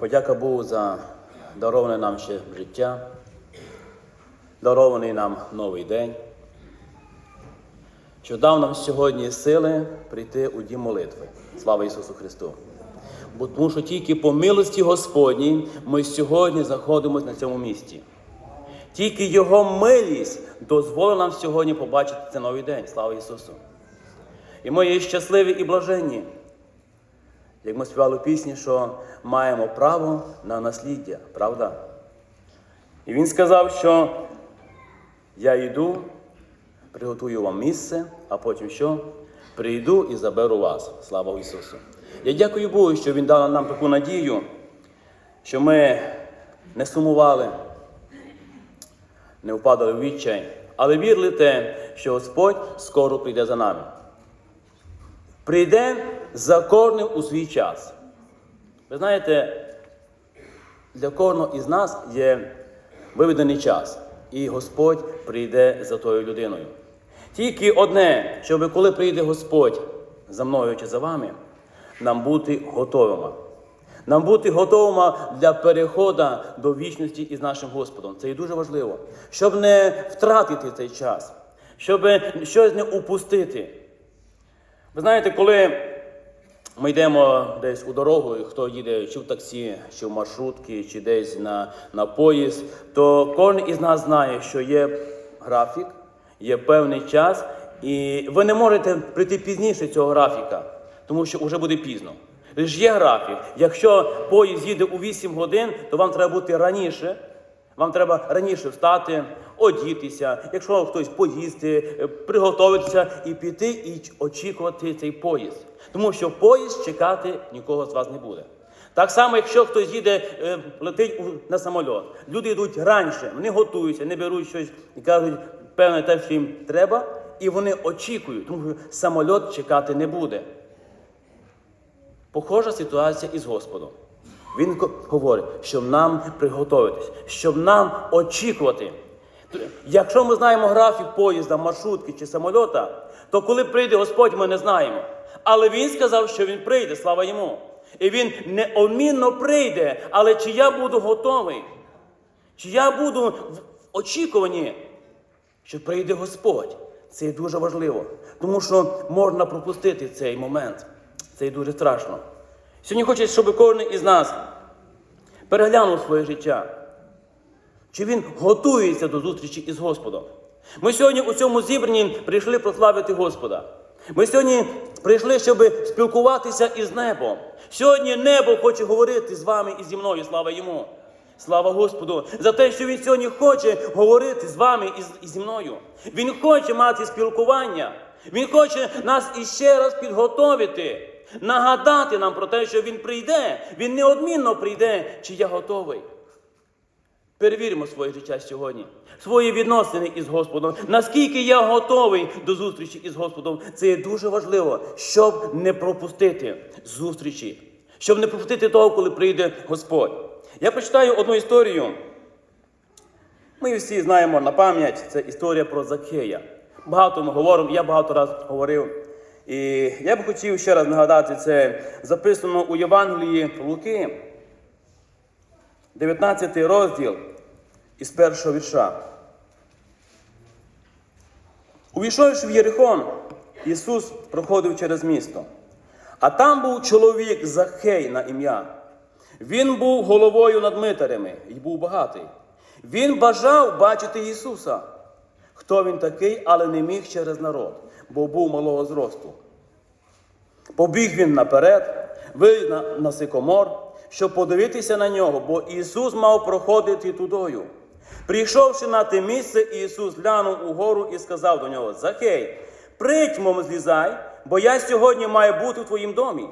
Подяка Богу за дароване нам ще життя, дарований нам новий день, що дав нам сьогодні сили прийти у дім молитви. Слава Ісусу Христу! Бо тому що тільки по милості Господній ми сьогодні знаходимося на цьому місці. Тільки Його милість дозволила нам сьогодні побачити цей новий день. Слава Ісусу! І ми є щасливі і блаженні, як ми співали пісні, що маємо право на насліддя, правда? І він сказав, що я йду, приготую вам місце, а потім що? Прийду і заберу вас. Слава Ісусу! Я дякую Богу, що Він дав нам таку надію, що ми не сумували, не впадали в відчай, але вірили те, що Господь скоро прийде за нами. Прийде за кожним у свій час. Ви знаєте, для кожного із нас є виведений час, і Господь прийде за тою людиною. Тільки одне, щоб коли прийде Господь за мною чи за вами, нам бути готовими. Нам бути готовими для переходу до вічності із нашим Господом. Це і дуже важливо, щоб не втратити цей час, щоб щось не упустити. Ви знаєте, коли ми йдемо десь у дорогу, і хто їде чи в таксі, чи в маршрутки, чи десь на, на поїзд, то кожен із нас знає, що є графік, є певний час, і ви не можете прийти пізніше цього графіка, тому що вже буде пізно. Лиш є графік. Якщо поїзд їде у 8 годин, то вам треба бути раніше. Вам треба раніше встати, одітися, якщо хтось поїсти, е, приготуватися і піти і очікувати цей поїзд. Тому що поїзд чекати нікого з вас не буде. Так само, якщо хтось їде, е, летить на самоліт, люди йдуть раніше, вони готуються, не беруть щось і кажуть, певне те, що їм треба, і вони очікують, тому що самоліт чекати не буде. Похожа ситуація із Господом. Він говорить, щоб нам приготуватись, щоб нам очікувати. Якщо ми знаємо графік поїзда, маршрутки чи самольота, то коли прийде Господь, ми не знаємо. Але Він сказав, що Він прийде, слава йому. І Він неодмінно прийде. Але чи я буду готовий? Чи я буду в очікуванні, що прийде Господь? Це є дуже важливо, тому що можна пропустити цей момент. Це є дуже страшно. Сьогодні хочу, щоб кожен із нас переглянув своє життя. Чи він готується до зустрічі із Господом? Ми сьогодні у цьому зібранні прийшли прославити Господа. Ми сьогодні прийшли, щоб спілкуватися із небом. Сьогодні небо хоче говорити з вами і зі мною. Слава йому. Слава Господу за те, що Він сьогодні хоче говорити з вами і зі мною. Він хоче мати спілкування. Він хоче нас іще раз підготовити, нагадати нам про те, що Він прийде. Він неодмінно прийде, чи я готовий. Перевіримо своє життя сьогодні, свої відносини із Господом. Наскільки я готовий до зустрічі із Господом, це є дуже важливо, щоб не пропустити зустрічі, щоб не пропустити того, коли прийде Господь. Я прочитаю одну історію. Ми всі знаємо на пам'ять. Це історія про Закхея. Багато ми говоримо, я багато разів говорив. І я б хотів ще раз нагадати, це записано у Євангелії Луки, 19 розділ із першого вірша. Увійшовши в Єрихон, Ісус проходив через місто. А там був чоловік Захей на ім'я. Він був головою над митарями і був багатий. Він бажав бачити Ісуса. Хто він такий, але не міг через народ, бо був малого зросту. Побіг він наперед, виліз на, на сикомор, щоб подивитися на нього, бо Ісус мав проходити тудою. Прийшовши на те місце, Ісус глянув угору і сказав до нього: Захей, притьмом злізай, бо я сьогодні маю бути в твоїм домі.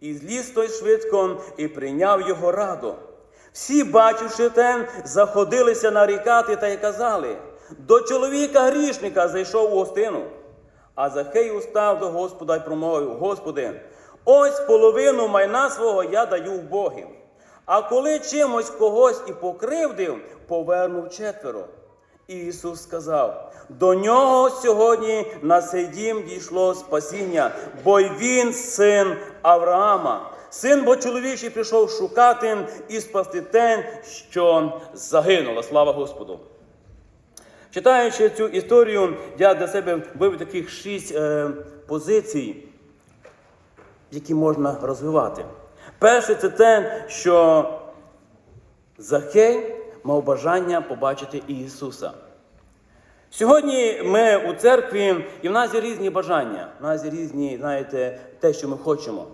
І зліз той швидко і прийняв його раду. Всі, бачивши те, заходилися нарікати та й казали: до чоловіка грішника зайшов у гостину. А Захей устав до Господа й промовив: Господи, ось половину майна свого я даю в Богів. А коли чимось когось і покривдив, повернув четверо. Ісус сказав: до нього сьогодні на цей дім дійшло спасіння, бо він син Авраама. Син бо чоловічий прийшов шукати і спасти те, що загинуло. Слава Господу. Читаючи цю історію, я для себе вивів таких шість е, позицій, які можна розвивати. Перше, це те, що Захей мав бажання побачити Ісуса. Сьогодні ми у церкві, і в нас є різні бажання, в нас є різні, знаєте, те, що ми хочемо.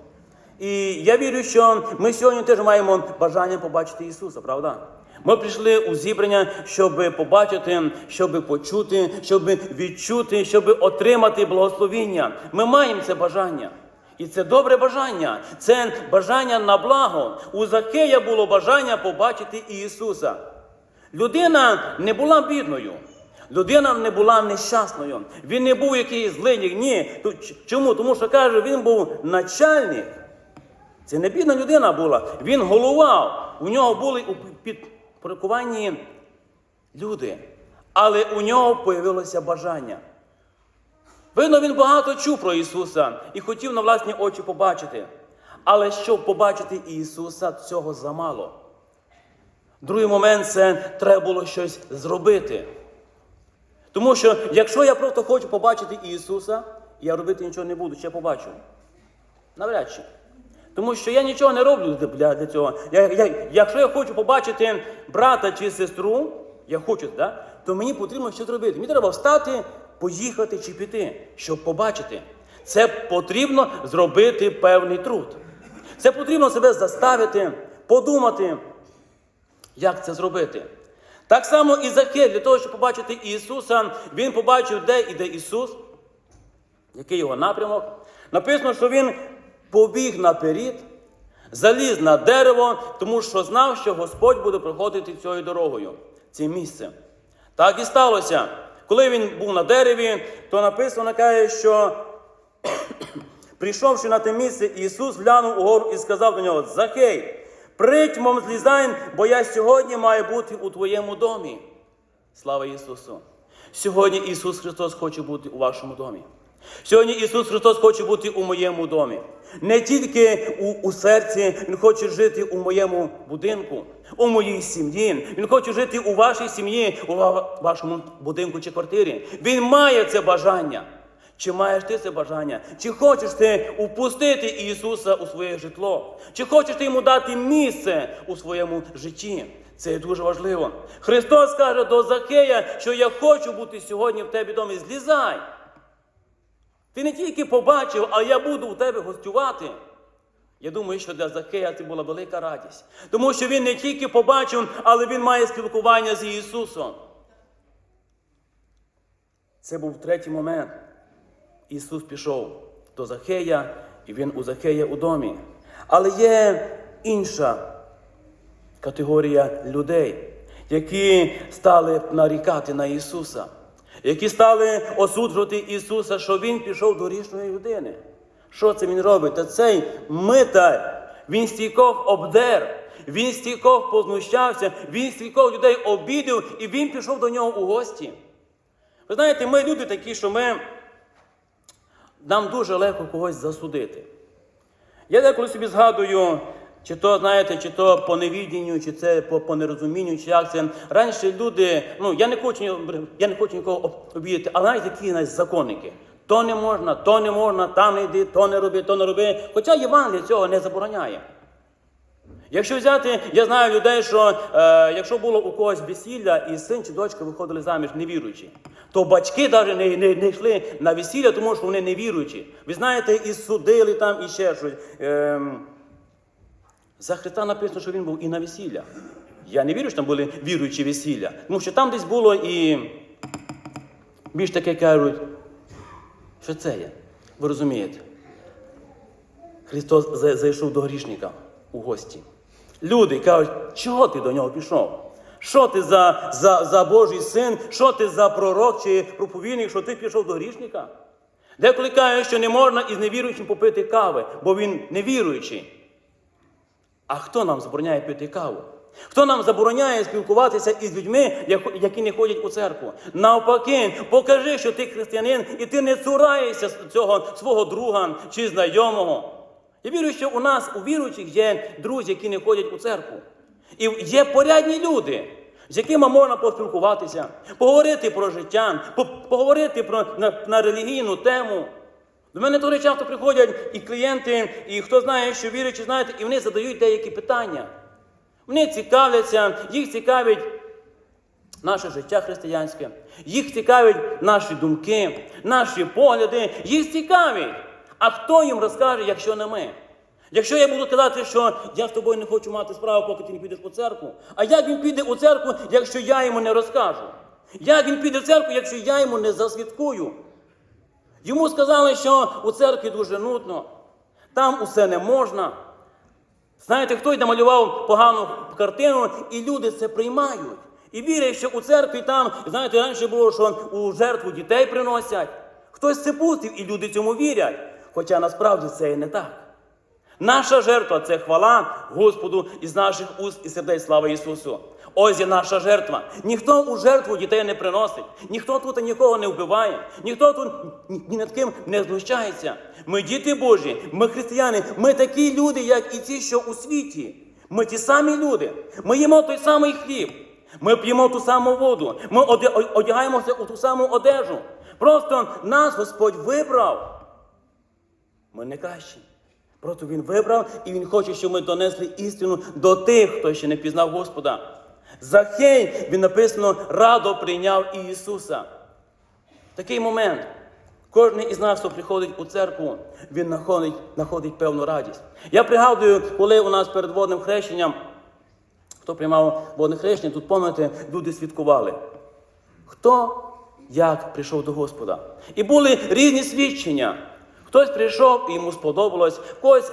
І я вірю, що ми сьогодні теж маємо бажання побачити Ісуса, правда? Ми прийшли у зібрання, щоб побачити, щоб почути, щоб відчути, щоб отримати благословіння. Ми маємо це бажання. І це добре бажання, це бажання на благо. У Закея було бажання побачити Ісуса. Людина не була бідною. Людина не була нещасною. Він не був якийсь злий. Ні. Чому? Тому що каже, він був начальник. Це не бідна людина була. Він головав. У нього були у підпорядкуванні люди. Але у нього появилося бажання. Видно, він багато чув про Ісуса і хотів на власні очі побачити. Але щоб побачити Ісуса, цього замало. Другий момент це треба було щось зробити. Тому що якщо я просто хочу побачити Ісуса, я робити нічого не буду, ще побачу. Навряд чи. Тому що я нічого не роблю для, для цього. Я, я, якщо я хочу побачити брата чи сестру, я хочу, да, то мені потрібно щось зробити. Мені треба встати, поїхати чи піти, щоб побачити. Це потрібно зробити певний труд. Це потрібно себе заставити, подумати, як це зробити. Так само і Закей, для того, щоб побачити Ісуса, він побачив, де іде Ісус, який його напрямок. Написано, що він побіг наперед, заліз на дерево, тому що знав, що Господь буде проходити цією дорогою, цим місцем. Так і сталося. Коли він був на дереві, то написано каже, що Прийшовши на те місце, Ісус глянув угору і сказав до нього: Захей, притьмом злізай, бо я сьогодні маю бути у твоєму домі. Слава Ісусу! Сьогодні Ісус Христос хоче бути у вашому домі. Сьогодні Ісус Христос хоче бути у моєму домі. Не тільки у, у серці, Він хоче жити у моєму будинку, у моїй сім'ї. Він хоче жити у вашій сім'ї, у вашому будинку чи квартирі. Він має це бажання. Чи маєш ти це бажання? Чи хочеш ти впустити Ісуса у своє житло? Чи хочеш ти йому дати місце у своєму житті? Це дуже важливо. Христос каже до Закея, що я хочу бути сьогодні в тебе домі. Злізай. Ти не тільки побачив, а я буду у тебе гостювати. Я думаю, що для Закея це була велика радість. Тому що він не тільки побачив, але він має спілкування з Ісусом. Це був третій момент. Ісус пішов до Захея, і він у Захея у домі. Але є інша категорія людей, які стали нарікати на Ісуса, які стали осуджувати Ісуса, що Він пішов до грішної людини. Що це він робить? Та цей митар, він стійкох обдер, він стійкох познущався, він стійкох людей обідав, і він пішов до нього у гості. Ви знаєте, ми люди такі, що ми нам дуже легко когось засудити. Я деколи собі згадую, чи то, знаєте, чи то по невідінню, чи це по, по нерозумінню, чи як це. Раніше люди, ну я не хочу, я не хочу нікого обідати, але навіть такі навіть законники. То не можна, то не можна, там не йди, то не роби, то не роби. Хоча Євангелія цього не забороняє. Якщо взяти, я знаю людей, що е, якщо було у когось весілля, і син чи дочка виходили заміж невіруючі, то батьки навіть не, не, не йшли на весілля, тому що вони невіруючі. Ви знаєте, і судили там, і ще щось. Ем, за Христа написано, що він був і на весілля. Я не вірю, що там були віруючі весілля, тому що там десь було і більш таке кажуть, що це є. Ви розумієте? Христос зайшов до грішника у гості. Люди кажуть, чого ти до нього пішов? Що ти за, за, за Божий син? Що ти за пророк чи проповідник, що ти пішов до грішника? Деколи кажуть, що не можна із невіруючим попити кави, бо він невіруючий. А хто нам забороняє пити каву? Хто нам забороняє спілкуватися із людьми, які не ходять у церкву? Навпаки, покажи, що ти християнин, і ти не цураєшся цього свого друга чи знайомого. Я вірю, що у нас, у віруючих, є друзі, які не ходять у церкву. І є порядні люди, з якими можна поспілкуватися, поговорити про життя, поговорити про, на, на релігійну тему. До мене дуже часто приходять і клієнти, і хто знає, що віруючі, знаєте, і вони задають деякі питання. Вони цікавляться, їх цікавить наше життя християнське, їх цікавить наші думки, наші погляди, їх цікавить. А хто їм розкаже, якщо не ми? Якщо я буду казати, що я з тобою не хочу мати справу, поки ти не підеш у церкву, а як він піде у церкву, якщо я йому не розкажу? Як він піде в церкву, якщо я йому не засвідкую? Йому сказали, що у церкві дуже нудно, там усе не можна. Знаєте, хтось намалював погану картину, і люди це приймають. І вірять, що у церкві там, знаєте, раніше було, що у жертву дітей приносять. Хтось це пустив, і люди цьому вірять. Хоча насправді це і не так. Наша жертва це хвала Господу із наших уст і сердець слава Ісусу. Ось є наша жертва. Ніхто у жертву дітей не приносить, ніхто тут нікого не вбиває, ніхто тут ні, над ким не знущається. Ми діти Божі, ми християни, ми такі люди, як і ті, що у світі. Ми ті самі люди. Ми їмо той самий хліб. Ми п'ємо ту саму воду. Ми одягаємося у ту саму одежу. Просто нас Господь вибрав. Ми не кращі. Просто Він вибрав і Він хоче, щоб ми донесли істину до тих, хто ще не пізнав Господа. Захей, він написано, радо прийняв Ісуса. Такий момент. Кожен із нас, хто приходить у церкву, він знаходить, знаходить певну радість. Я пригадую, коли у нас перед водним хрещенням, хто приймав водне хрещення, тут пам'ятаєте, люди свідкували. Хто як прийшов до Господа. І були різні свідчення. Хтось прийшов і йому сподобалось, когось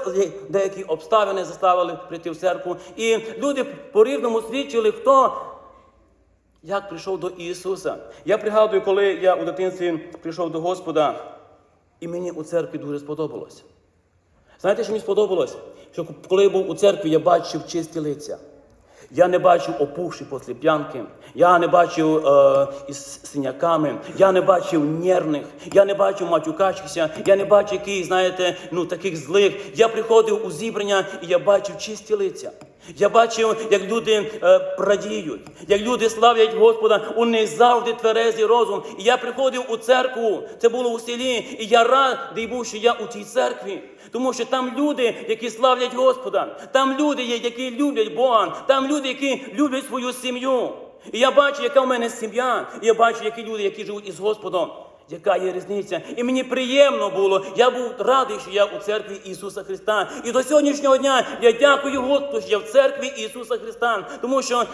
деякі обставини заставили прийти в церкву. І люди по-рівному свідчили, хто як прийшов до Ісуса. Я пригадую, коли я у дитинстві прийшов до Господа, і мені у церкві дуже сподобалось. Знаєте, що мені сподобалось? Що коли я був у церкві, я бачив чисті лиця. Я не бачив опухші після п'янки, я не бачив е, із синяками, я не бачив нервних, я не бачив матюкачихся, я не бачив яких, знаєте, ну таких злих. Я приходив у зібрання і я бачив чисті лиця. Я бачив, як люди е, радіють, як люди славлять Господа, у них завжди тверезий розум. І я приходив у церкву, це було у селі, і я радий був, що я у тій церкві. Тому що там люди, які славлять Господа, там люди є, які люблять Бога, там люди, які люблять свою сім'ю. І я бачу, яка в мене сім'я, і я бачу, які люди, які живуть із Господом. Яка є різниця? І мені приємно було. Я був радий, що я у церкві Ісуса Христа. І до сьогоднішнього дня я дякую Господу, що я в церкві Ісуса Христа, тому що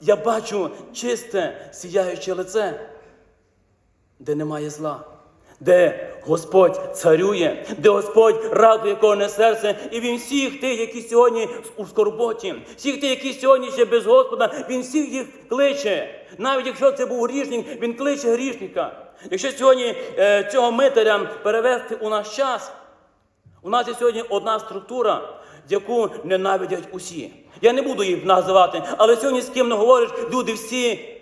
я бачу чисте, сіяюче лице, де немає зла. Де Господь царює, де Господь радує кожне серце, і Він всіх тих, які сьогодні у скорботі, всіх тих, які сьогодні ще без Господа, Він всіх їх кличе. Навіть якщо це був грішник, він кличе грішника. Якщо сьогодні е, цього митаря перевести у наш час, у нас є сьогодні одна структура, яку ненавидять усі. Я не буду її називати, але сьогодні з ким не говориш, люди всі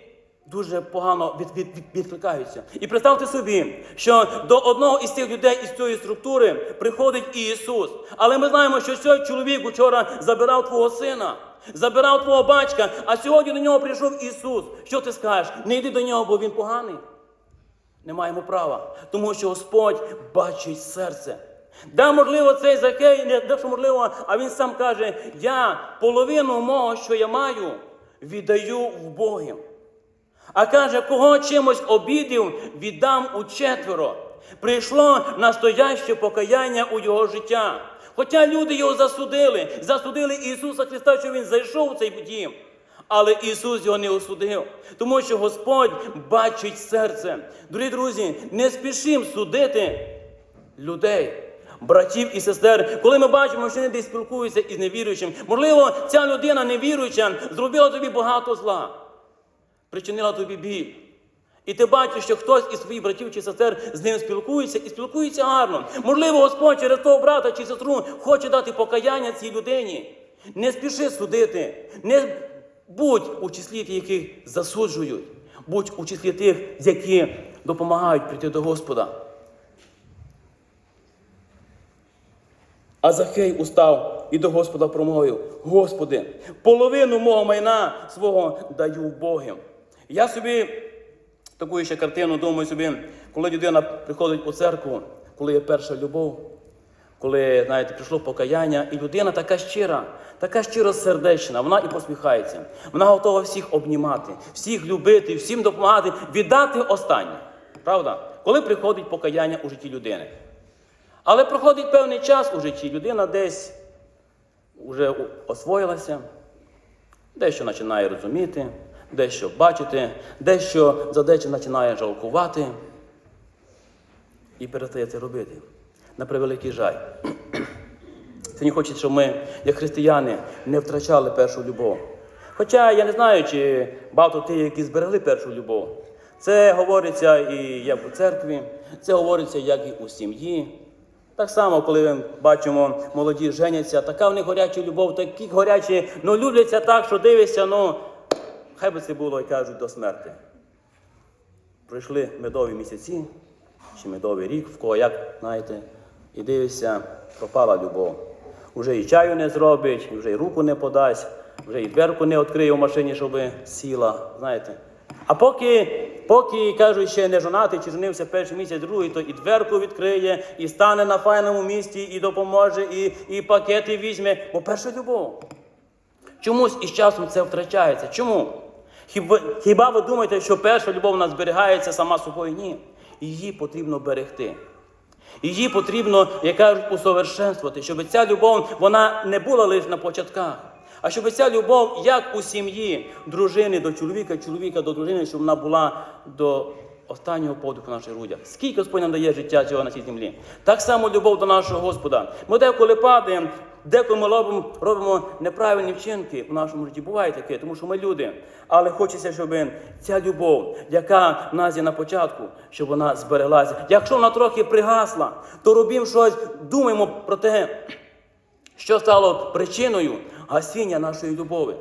дуже погано від, від, від, відкликаються. І представте собі, що до одного із цих людей із цієї структури приходить Ісус. Але ми знаємо, що цей чоловік учора забирав твого сина. Забирав твого батька, а сьогодні до нього прийшов Ісус. Що ти скажеш? Не йди до нього, бо він поганий. Не маємо права, тому що Господь бачить серце. Да, можливо, цей Закей, не те, що можливо, а він сам каже: я половину мого, що я маю, віддаю в Боги. А каже, кого чимось обідів, віддам у четверо. Прийшло настояще покаяння у його життя. Хоча люди його засудили, засудили Ісуса Христа, що Він зайшов у цей дім. Але Ісус його не осудив, тому що Господь бачить серце. Дорогі друзі, не спішимо судити людей, братів і сестер. Коли ми бачимо, що вони десь спілкуються із невіруючим, можливо, ця людина невіруюча зробила тобі багато зла, причинила тобі біль. І ти бачиш, що хтось із своїх братів чи сестер з ним спілкується і спілкується гарно. Можливо, Господь через того брата чи сестру хоче дати покаяння цій людині. Не спіши судити, не будь у числі тих, яких засуджують, будь у числі тих, які допомагають прийти до Господа. А Захей устав і до Господа промовив: Господи, половину мого майна свого даю Богим. Я собі таку ще картину думаю собі, коли людина приходить у церкву, коли є перша любов, коли, знаєте, прийшло покаяння, і людина така щира, така щиросердечна, вона і посміхається. Вона готова всіх обнімати, всіх любити, всім допомагати, віддати останнє. Правда? Коли приходить покаяння у житті людини. Але проходить певний час у житті, людина десь вже освоїлася, дещо починає розуміти, дещо бачити, дещо за дечим починає жалкувати і перестає це робити. На превеликий жаль. Сьогодні хочеться, щоб ми, як християни, не втрачали першу любов. Хоча я не знаю, чи багато тих, які зберегли першу любов. Це говориться і як у церкві, це говориться як і у сім'ї. Так само, коли ми бачимо, молоді женяться, така в них горяча любов, такі горячі, ну любляться так, що дивишся, ну хай би це було, як кажуть, до смерти. Пройшли медові місяці, чи медовий рік, в кого як, знаєте, і дивишся, пропала любов. Уже і чаю не зробить, вже і руку не подасть, вже і дверку не відкриє в машині, щоб сіла. знаєте. А поки, поки кажуть, ще не жонатий, чи женився перший місяць, другий, то і дверку відкриє, і стане на файному місці, і допоможе, і, і пакети візьме. Бо перша любов. Чомусь із часом це втрачається. Чому? Хіба, хіба ви думаєте, що перша любов у нас зберігається сама собою? Ні. Її потрібно берегти. Її потрібно, як кажуть, усовершенствувати, щоб ця любов вона не була лише на початках. А щоб ця любов, як у сім'ї, дружини до чоловіка, чоловіка до дружини, щоб вона була до останнього подиху наших грудях. Скільки Господь нам дає життя цього на цій землі? Так само любов до нашого Господа. Ми деколи падаємо, деколи ми робимо, робимо неправильні вчинки в нашому житті. Буває таке, тому що ми люди. Але хочеться, щоб ця любов, яка в нас є на початку, щоб вона збереглася. Якщо вона трохи пригасла, то робимо щось, думаємо про те, що стало причиною гасіння нашої любові.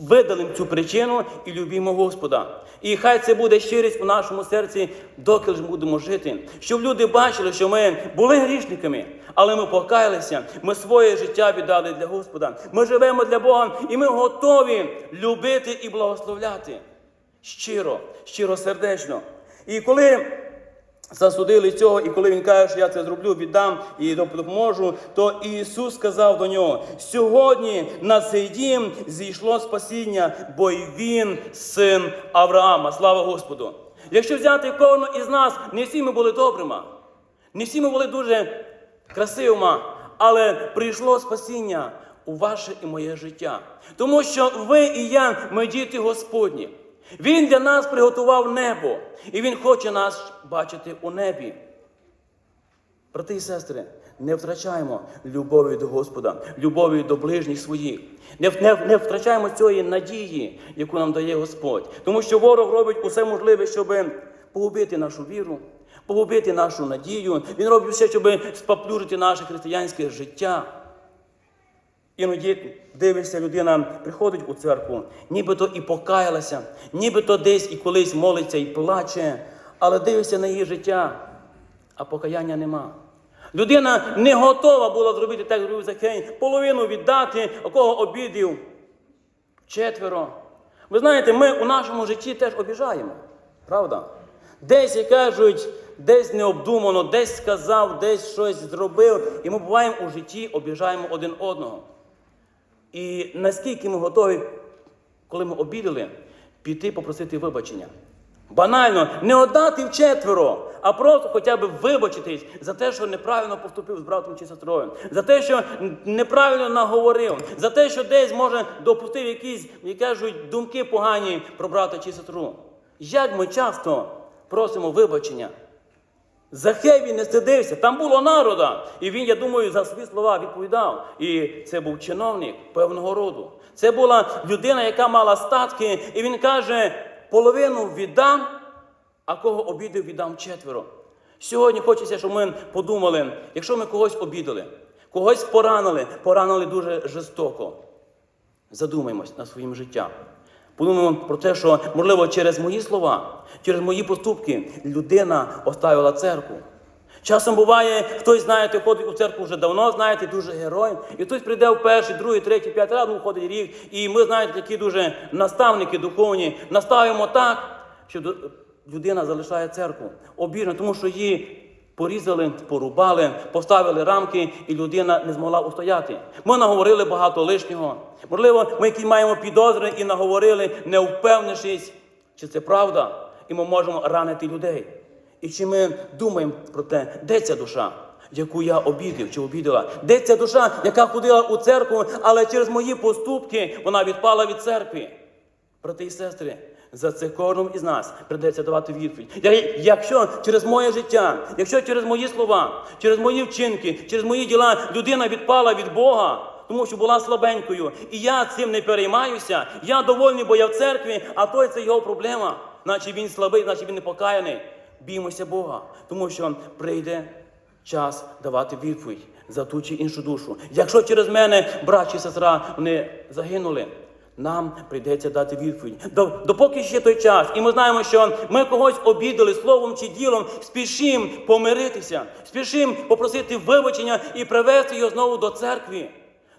Видалимо цю причину і любімо Господа. І хай це буде щирість у нашому серці, доки ж будемо жити. Щоб люди бачили, що ми були грішниками, але ми покаялися, ми своє життя віддали для Господа. Ми живемо для Бога і ми готові любити і благословляти. Щиро, щиросердечно. І коли засудили цього, і коли він каже, що я це зроблю, віддам і допоможу, то Ісус сказав до нього: сьогодні на цей дім зійшло спасіння, бо й він син Авраама. Слава Господу! Якщо взяти кожного із нас, не всі ми були добрими, не всі ми були дуже красивими, але прийшло спасіння у ваше і моє життя. Тому що ви і я, ми діти Господні. Він для нас приготував небо, і Він хоче нас бачити у небі. Брати і сестри, не втрачаємо любові до Господа, любові до ближніх своїх. Не, не, не втрачаємо цієї надії, яку нам дає Господь. Тому що ворог робить усе можливе, щоб погубити нашу віру, погубити нашу надію. Він робить все, щоб споплюжити наше християнське життя. Іноді дивишся, людина приходить у церкву, нібито і покаялася, нібито десь і колись молиться і плаче, але дивишся на її життя, а покаяння нема. Людина не готова була зробити так, зробив Захей, половину віддати, а кого обідів четверо. Ви знаєте, ми у нашому житті теж обіжаємо, правда? Десь, як кажуть, десь необдумано, десь сказав, десь щось зробив, і ми буваємо у житті, обіжаємо один одного. І наскільки ми готові, коли ми обідали, піти попросити вибачення. Банально, не отдати вчетверо, а просто хоча б вибачитись за те, що неправильно поступив з братом чи сестрою, за те, що неправильно наговорив, за те, що десь може допустив якісь, як кажуть, думки погані про брата чи сестру. Як ми часто просимо вибачення? Захей він не стидився, там було народа. І він, я думаю, за свої слова відповідав. І це був чиновник певного роду. Це була людина, яка мала статки, і він каже: половину віддам, а кого обідав, віддам четверо. Сьогодні хочеться, щоб ми подумали, якщо ми когось обідали, когось поранили, поранили дуже жорстоко. Задумаємось над своїм життям. Подумаємо про те, що, можливо, через мої слова, через мої поступки людина оставила церкву. Часом буває, хтось, знаєте, ходить у церкву вже давно, знаєте, дуже герой. І хтось прийде в перший, другий, третій, п'ятий раз, ну, ходить рік. І ми, знаєте, такі дуже наставники духовні, наставимо так, що людина залишає церкву. Обірно, тому що її порізали, порубали, поставили рамки, і людина не змогла устояти. Ми наговорили багато лишнього. Можливо, ми які маємо підозри і наговорили, не впевнившись, чи це правда, і ми можемо ранити людей. І чи ми думаємо про те, де ця душа, яку я обідав чи обідала? Де ця душа, яка ходила у церкву, але через мої поступки вона відпала від церкви? Брати і сестри, за це кожному із нас придеться давати відповідь. Якщо через моє життя, якщо через мої слова, через мої вчинки, через мої діла людина відпала від Бога, тому що була слабенькою, і я цим не переймаюся, я довольний, бо я в церкві, а той це його проблема. Наче він слабий, наче він не покаяний. Біймося Бога, тому що прийде час давати відповідь за ту чи іншу душу. Якщо через мене брат чи сестра вони загинули, нам прийдеться дати відповідь. До- Допоки ще той час, і ми знаємо, що ми когось обідали словом чи ділом, спішимо помиритися, спішимо попросити вибачення і привести його знову до церкви.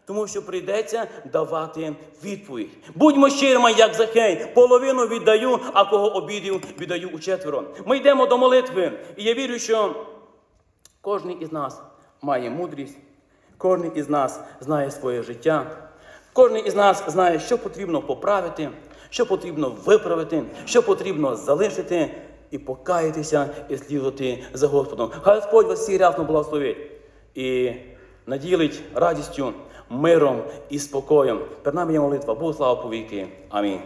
Тому що прийдеться давати відповідь. Будьмо щирими, як Захей. Половину віддаю, а кого обідів, віддаю у четверо. Ми йдемо до молитви. І я вірю, що кожен із нас має мудрість, кожен із нас знає своє життя, кожен із нас знає, що потрібно поправити, що потрібно виправити, що потрібно залишити і покаятися і слідувати за Господом. Хай Господь вас всі рясно благословить і наділить радістю, миром і спокоєм. Перед нами є молитва. Бог слава повіки. Амінь.